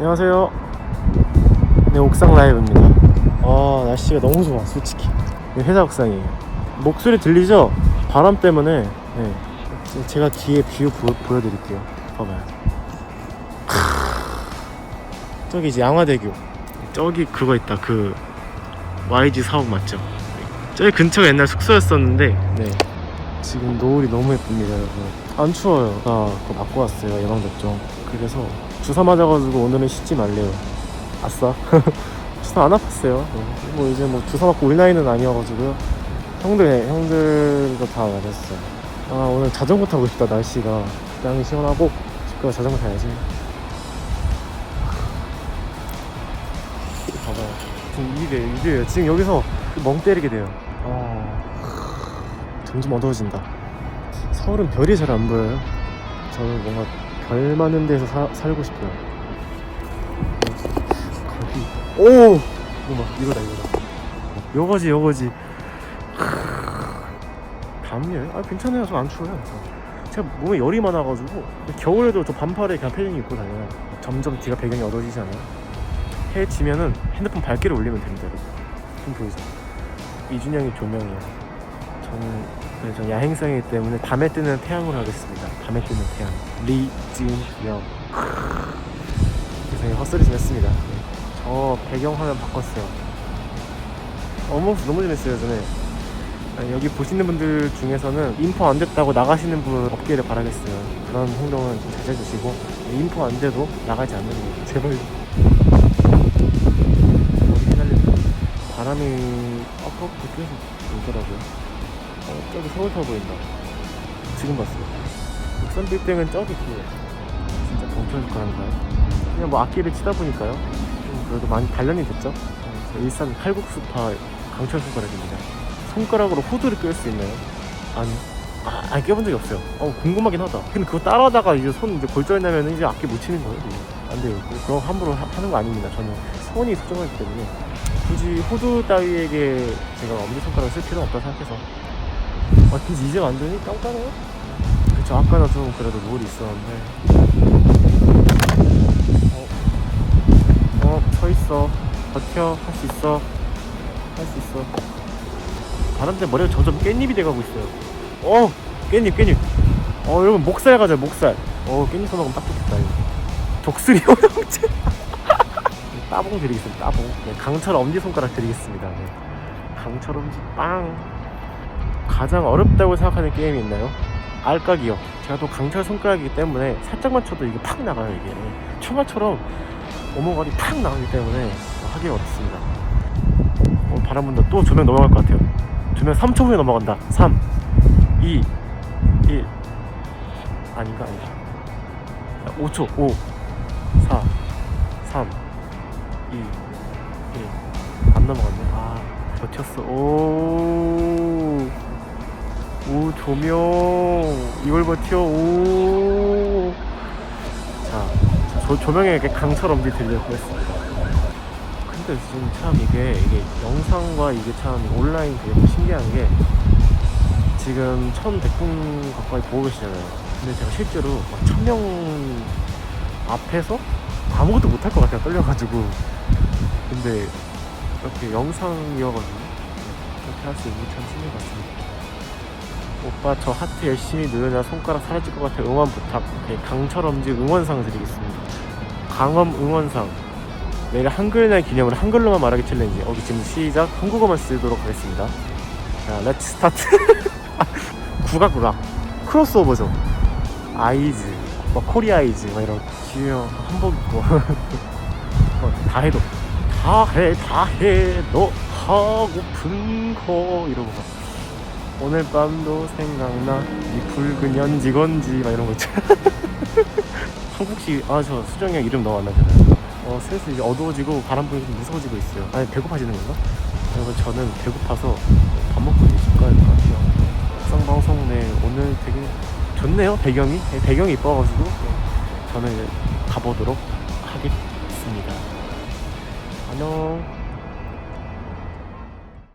안녕하세요. 네, 옥상 라이브입니다. 아, 날씨가 너무 좋아, 솔직히. 네, 회사 옥상이에요. 목소리 들리죠? 바람 때문에. 네. 제- 제가 뒤에 뷰 보, 보여드릴게요. 봐봐요. 크으. 저기 이제 양화대교. 저기 그거 있다. 그 YG 사옥 맞죠? 저기 근처가 옛날 숙소였었는데, 네. 지금 노을이 너무 예쁩니다, 여러분. 안 추워요. 나 그거 맞고 왔어요, 예방접종. 그래서 주사 맞아가지고 오늘은 쉬지 말래요. 아싸. 주사 안 아팠어요. 네. 뭐 이제 뭐 주사 맞고 올 나이는 아니어가지고요. 형들, 형들도 다 맞았어요. 아, 오늘 자전거 타고 싶다, 날씨가. 땅이 시원하고, 집 가서 자전거 타야지. 봐봐요. 지금 이게, 이게요. 지금 여기서 멍 때리게 돼요. 아, 점점 어두워진다. 서울은 별이 잘 안 보여요. 저는 뭔가 별 많은 데서 사, 살고 싶어요. 오! 이거 봐, 이거다, 이거다. 요거지, 요거지. 감열? 아, 괜찮아요. 저 안 추워요. 제가 몸에 열이 많아가지고 겨울에도 저 반팔에 그냥 패딩 입고 다녀요. 점점 뒤가 배경이 어두워지잖아요. 해 지면은 핸드폰 밝기를 올리면 됩니다. 좀 보이죠? 이준영이 조명이에요. 저는 네, 전 야행성이기 때문에 밤에 뜨는 태양으로 하겠습니다. 밤에 뜨는 태양. 리진영. 세상에 헛소리 좀 했습니다. 네. 저 배경 화면 바꿨어요. 어머 너무 재밌어요. 아니, 여기 보시는 분들 중에서는 인포 안 됐다고 나가시는 분 없기를 바라겠어요. 그런 행동은 좀 자제해 주시고 인포 안 돼도 나가지 않는 거 제발. 바람이 아까부터 계속 불더라고요. 어, 저기 서울 타 보인다. 지금 봤어요. 육산 빌딩은 저기 뒤에. 진짜 경찰 국가인가요? 그냥 뭐 악기를 치다 보니까요. 좀 그래도 많이 단련이 됐죠. 어, 저 일산 칼국수파 강철 손가락입니다. 손가락으로 호두를 낄수 있나요? 아니. 아, 아니 껴본 적이 없어요. 어, 궁금하긴 하다. 근데 그거 따라하다가 이제 손 이제 골절 나면 이제 악기 못 치는 거예요. 이거. 안 돼요. 그럼 함부로 하, 하는 거 아닙니다. 저는 손이 소중하기 때문에 굳이 호두 따위에게 제가 엄지 손가락을 쓸 필요는 없다 생각해서 아 근데 이제 완전히 깜깜해요? 그쵸 아까는 좀 그래도 노을이 있었는데. 어, 어 서있어. 버텨. 할 수 있어. 할 수 있어. 바람 때문에 머리가 점점 깻잎이 돼가고 있어요. 어 깻잎 깻잎. 어 여러분 목살 가자 목살. 어 깻잎 써먹으면 딱 좋겠다 이거. 독수리 호영제 따봉 드리겠습니다 따봉. 네, 강철 엄지손가락 드리겠습니다 네. 강철 엄지 빵 가장 어렵다고 생각하는 게임이 있나요? 알까기요. 제가 또 강철 손가락이기 때문에 살짝만 쳐도 이게 팍 나가요 이게 총알처럼 오목알이 팍 나가기 때문에 하기 어렵습니다. 어, 바람 분다 또 조명 넘어갈 것 같아요. 조명 3초 후에 넘어간다. 3, 2, 1 아닌가 아닌가. 5초 5, 4, 3, 2, 1 안 넘어갔네. 아 버텼어. 오. 오 조명 이걸 버텨 오. 자, 저 조명에 이렇게 엄지 들려고 했습니다. 근데 지금 참 이게 이게 영상과 이게 참 온라인 좀 신기한 게 지금 1,100분 가까이 보고 계시잖아요. 근데 제가 실제로 막 1000명 앞에서 아무것도 못할 것 같아요. 떨려가지고. 근데 이렇게 영상이어가지고 이렇게 할 수 있는 게 참 신기한 것 같습니다. 오빠 저 하트 열심히 누르냐 손가락 사라질 것 같아. 응원 부탁. 오케이. 강철 엄지 응원상 드리겠습니다. 강엄 응원상. 내일 한글날 기념으로 한글로만 말하기 챌린지. 여기 지금 시작. 한국어만 쓰도록 하겠습니다. 자 렛츠 스타트 국악 락 크로스오버죠. 아이즈. 뭐 코리아이즈. 막 이런 지효 한복 입고. 어, 다 해도. 다 해 다해. 너 하고픈 거. 이러고 막 오늘 밤도 생각나. 이 붉은 연지 건지 막 이런 거 있잖아 한국식 아 저 수정이 형 이름 너무 안 나잖아요. 어 슬슬 이제 어두워지고 바람 불고 좀 무서워지고 있어요. 아니 배고파지는 건가? 여러분 저는 배고파서 밥 먹고 이제 집 가야 될 것 같아요. 막상 방송 네 오늘 되게 좋네요 배경이. 네, 배경이 이뻐가지고. 네, 저는 이제 가보도록 하겠습니다. 안녕